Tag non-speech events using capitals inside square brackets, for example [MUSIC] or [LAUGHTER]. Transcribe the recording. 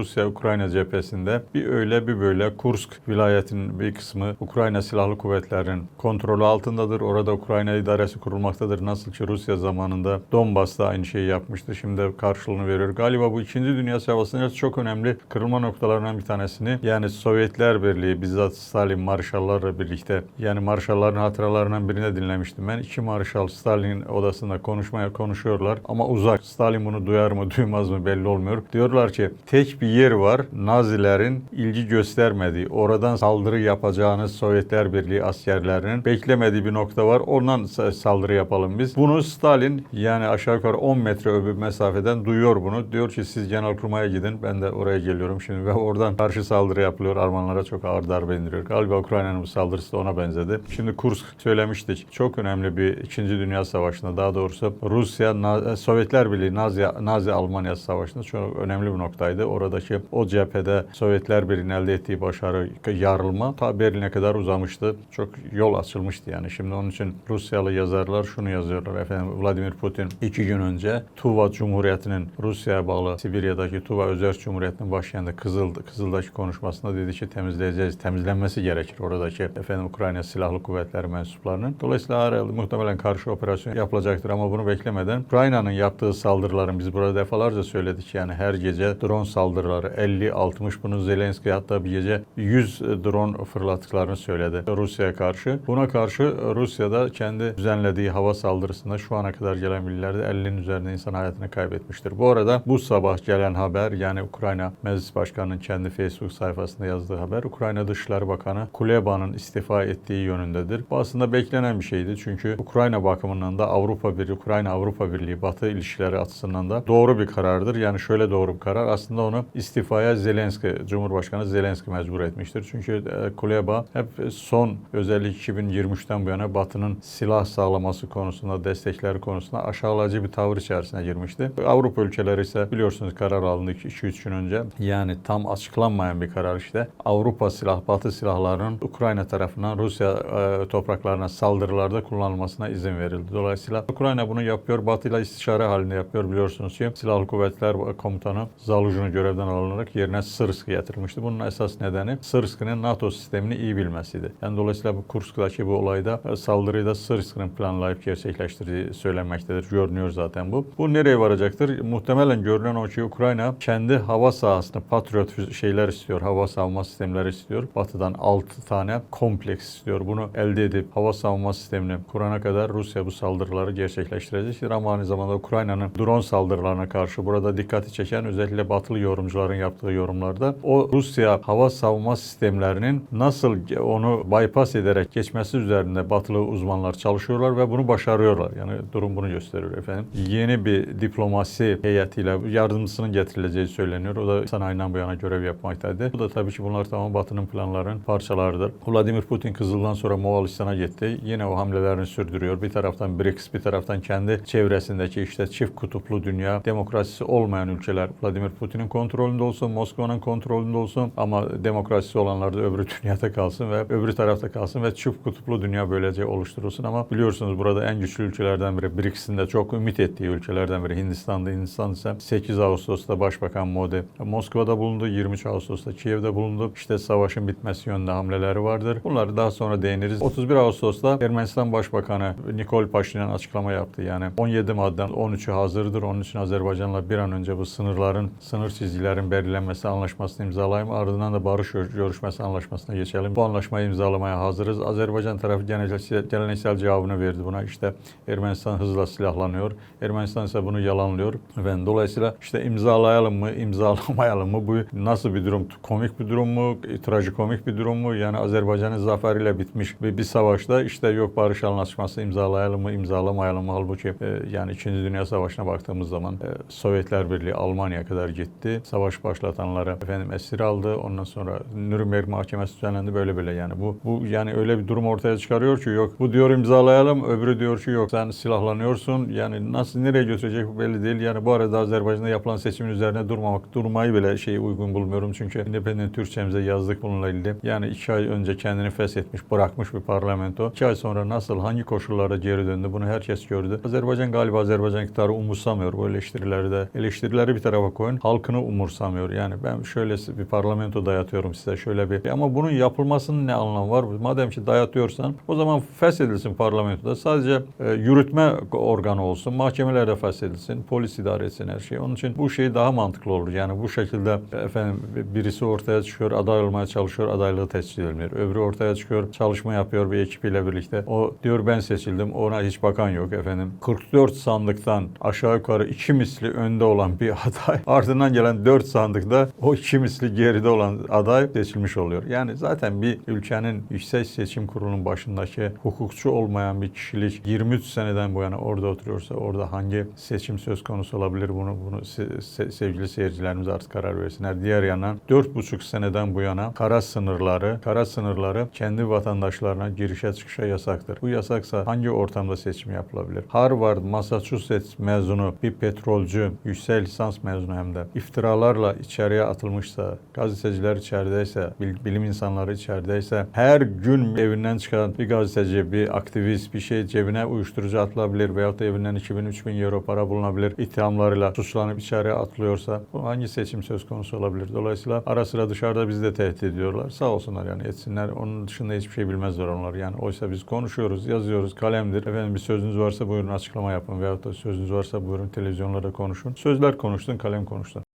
Rusya-Ukrayna cephesinde bir öyle bir böyle Kursk vilayetinin bir kısmı Ukrayna Silahlı Kuvvetleri'nin kontrolü altındadır. Orada Ukrayna idaresi kurulmaktadır. Nasıl ki Rusya zamanında Donbas'ta aynı şeyi yapmıştı. Şimdi karşılığını veriyor. Galiba bu 2. Dünya Savaşı'nın çok önemli kırılma noktalarından bir tanesini yani Sovyetler Birliği bizzat Stalin marşallarla birlikte yani marşalların hatıralarından birine dinlemiştim ben. İki marşal Stalin'in odasında konuşmaya konuşuyorlar ama uzak. Stalin bunu duyar mı duymaz mı belli olmuyor. Diyorlar ki tek bir yer var Nazilerin ilgi göstermediği, oradan saldırı yapacağını Sovyetler Birliği askerlerinin beklemediği bir nokta var. Ondan sa- saldırı yapalım biz. Bunu Stalin yani aşağı yukarı 10 metre öbür mesafeden duyuyor bunu. Diyor ki siz Genelkurmay'a gidin ben de oraya geliyorum şimdi [LAUGHS] ve oradan karşı saldırı yapılıyor. Almanlara çok ağır darbe indiriyor. Galiba Ukrayna'nın bu saldırısı da ona benzedi. Şimdi Kursk söylemiştik. Çok önemli bir 2. Dünya Savaşı'nda daha doğrusu Rusya, Sovyetler Birliği, Nazi, Nazi Almanya Savaşı'nda çok önemli bir noktaydı. Oradaki o cephede Sovyetler Birliği'nin elde ettiği başarı, yarılma ta Berlin'e kadar uzamıştı. Çok yol açılmıştı yani. Şimdi onun için Rusyalı yazarlar şunu yazıyorlar. Efendim Vladimir Putin iki gün önce Tuva Cumhuriyeti'nin Rusya'ya bağlı Sibirya'daki Tuva Özerk Cumhuriyeti'nin başkenti Kızıl, Kızıl'daki konuşmasında dedi ki temizleyeceğiz, temizlenmesi gerekir oradaki efendim Ukrayna Silahlı Kuvvetleri mensuplarının. Dolayısıyla herhalde muhtemelen karşı operasyon yapılacaktır ama bunu beklemeden Ukrayna'nın yaptığı saldırıların biz burada defalarca söyledik yani her gece drone saldırıları 50-60 bunu Zelenski hatta bir gece 100 drone fırlattıklarını söyledi Rusya'ya karşı. Buna karşı Rusya'da kendi düzenlediği hava saldırısında şu ana kadar gelen bilgilerde 50'nin üzerinde insan hayatını kaybetmiştir. Bu arada bu sabah gelen haber yani Ukrayna Meclis Başkanı'nın kendi Facebook sayfasında yazdığı haber Ukrayna Dışişleri Bakanı Kuleba'nın istifa ettiği yönündedir. Bu aslında beklenen bir şeydi çünkü Ukrayna bakımından da Avrupa Birliği, Ukrayna Avrupa Birliği Batı ilişkileri açısından da doğru bir karardır. Yani şöyle doğru bir karar. Aslında onu istifaya Zelenski, Cumhurbaşkanı Zelenski mecbur etmiştir. Çünkü e, Kuleba hep son özellikle 2023'ten bu yana Batı'nın silah sağlaması konusunda, destekleri konusunda aşağılayıcı bir tavır içerisine girmişti. Avrupa ülkeleri ise biliyorsunuz karar alındı 2-3 gün önce. Yani tam açıklanmayan bir karar işte. Avrupa silah, Batı silahlarının Ukrayna tarafından Rusya e, topraklarına saldırılarda kullanılmasına izin verildi. Dolayısıyla Ukrayna bunu yapıyor. Batı ile istişare halinde yapıyor biliyorsunuz ki. Silahlı Kuvvetler Komutanı Zaluzh'un görevden alınarak yerine Sırsk getirilmişti. Bunun esas nedeni Sırsk'ın NATO sistemini iyi bilmesiydi. Yani dolayısıyla bu Kursk'taki bu olayda e, saldırıyı da Sırsk'ın planlayıp gerçekleştirdiği söylenmektedir. Görünüyor zaten bu. Bu nereye varacaktır? Muhtemelen görünen o ki Ukrayna kendi hava sahasını Patriot şeyler istiyor. Hava savunma sistemleri istiyor. Batı'dan 6 tane kompleks istiyor. Bunu elde edip hava savunma sistemini kurana kadar Rusya bu saldırıları gerçekleştirecektir. Ama aynı zamanda Ukrayna'nın drone saldırılarına karşı burada dikkati çeken özellikle batılı yorumcuların yaptığı yorumlarda o Rusya hava savunma sistemlerinin nasıl onu bypass ederek geçmesi üzerinde batılı uzmanlar çalışıyorlar ve bunu başarıyorlar. Yani durum bunu gösteriyor efendim. Yeni bir diplomasi heyetiyle yardımcısının getirileceği söyleniyor. O da sanayiden bu yana görev yapmaktaydı. Bu da tabii ki bunlar tamam Batı'nın planlarının parçalarıdır. Vladimir Putin Kızıl'dan sonra Moğolistan'a gitti. Yine o hamlelerini sürdürüyor. Bir taraftan BRICS, bir taraftan kendi çevresindeki işte çift kutuplu dünya, demokrasisi olmayan ülkeler Vladimir Putin'in kontrolünde olsun, Moskova'nın kontrolünde olsun ama demokrasisi olanlar da öbür [LAUGHS] dünyada kalsın ve öbür tarafta kalsın ve çift kutuplu dünya böylece oluşturulsun ama biliyorsunuz burada en güçlü ülkelerden biri BRICS'in de çok ümit ettiği ülkelerden biri Hindistan'da. Hindistan ise 8 Ağustos'ta Başbakan Modi Moskova'da bulundu, 23 Ağustos'ta Kiev'de bulundu. İşte savaşın bitmesi yönünde hamleleri vardır. Bunları daha sonra değiniriz. 31 Ağustos'ta Ermenistan Başbakanı Nikol Paşinyan açıklama yaptı. Yani 17 maddeden 13'ü hazırdır. Onun için Azerbaycan'la bir an önce bu sınırların, sınır çizgilerin belirlenmesi anlaşmasını imzalayayım. Ardından da barış gör- görüşmesi anlaşmasına geçelim. Bu anlaşmayı imzalamaya hazırız. Azerbaycan tarafı geleneksel, geleneksel cevabını verdi buna. İşte Ermenistan hızla silahlanıyor. Ermenistan ise bunu yalanlıyor. Efendim, dolayısıyla işte imzalayalım mı, imzalamayalım mı? Bu nasıl bir durum? Komik bir durum mu? Trajikomik bir durum mu? Yani Azerbaycan'ın zaferiyle bitmiş bir, bir savaşta işte yok barış anlaşması imzalayalım mı, imzalamayalım mı? Halbuki e, yani 2. Dünya Savaşı'na baktığımız zaman e, Sovyetler Birliği Almanya kadar gitti. Savaş başlatanları efendim esir aldı. Ondan sonra Nürnberg mahkemesi düzenlendi böyle böyle yani. Bu bu yani öyle bir durum ortaya çıkarıyor ki yok bu diyor imzalayalım, öbürü diyor ki yok sen silahlanıyorsun. Yani nasıl nereye götürecek bu belli değil. Yani bu arada Azerbaycan'da yapılan seçimin üzerine durmamak, durmayı bile şey uygun bulmuyorum. Çünkü Independent Türkçemize yazdık bununla ilgili. Yani iki ay önce kendini feshetmiş, bırakmış bir parlamento. İki ay sonra nasıl, hangi koşullarda geri döndü bunu herkes gördü. Azerbaycan galiba Azerbaycan iktidarı umursamıyor bu eleştirileri de. Eleştirileri bir tarafa koyun. Halkını umursamıyor. Yani ben şöyle bir parlamento dayatıyorum size şöyle bir ama bunun yapılmasının ne anlamı var? Madem ki dayatıyorsan o zaman feshedilsin parlamentoda. Sadece e, yürütme organı olsun. Mahkemelerde feshedilsin. Polis idare etsin her şeyi. Onun için bu şey daha mantıklı olur. Yani bu şekilde e, efendim birisi ortaya çıkıyor, aday olmaya çalışıyor, adaylığı tescil edilmiyor. Öbürü ortaya çıkıyor, çalışma yapıyor bir ekibiyle birlikte. O diyor ben seçildim. Ona hiç bakan yok efendim. 44 sandıktan aşağı yukarı iki misli önde olan bir [LAUGHS] aday ardından gelen 4 sandıkta o iki misli geride olan aday seçilmiş oluyor. Yani zaten bir ülkenin yüksek seçim kurulunun başındaki hukukçu olmayan bir kişilik 23 seneden bu yana orada oturuyorsa orada hangi seçim söz konusu olabilir bunu bunu se- se- sevgili seyircilerimiz artık karar versinler. Diğer yandan 4,5 seneden bu yana kara sınırları, kara sınırları kendi vatandaşlarına girişe çıkışa yasaktır. Bu yasaksa hangi ortamda seçim yapılabilir? Harvard, Massachusetts mezunu bir petrolcü, yüksek lisans mezunu hem de iftiralarla içeriye atılmışsa, gazeteciler içerideyse, bil- bilim insanları içerideyse, her gün evinden çıkan bir gazeteci, bir aktivist, bir şey cebine uyuşturucu atılabilir veyahut da evinden 2000-3000 euro para bulunabilir ithamlarıyla suçlanıp içeriye atılıyorsa bu hangi seçim söz konusu olabilir? Dolayısıyla ara sıra dışarıda bizi de tehdit ediyorlar. Sağ olsunlar yani etsinler. Onun dışında hiçbir şey bilmezler onlar. Yani oysa biz konuşuyoruz, yazıyoruz, kalemdir. Efendim bir sözünüz varsa buyurun açıklama yapın veyahut da sözünüz varsa buyurun televizyonlarda konuşun. Sözler konuştun, kalem konuştun.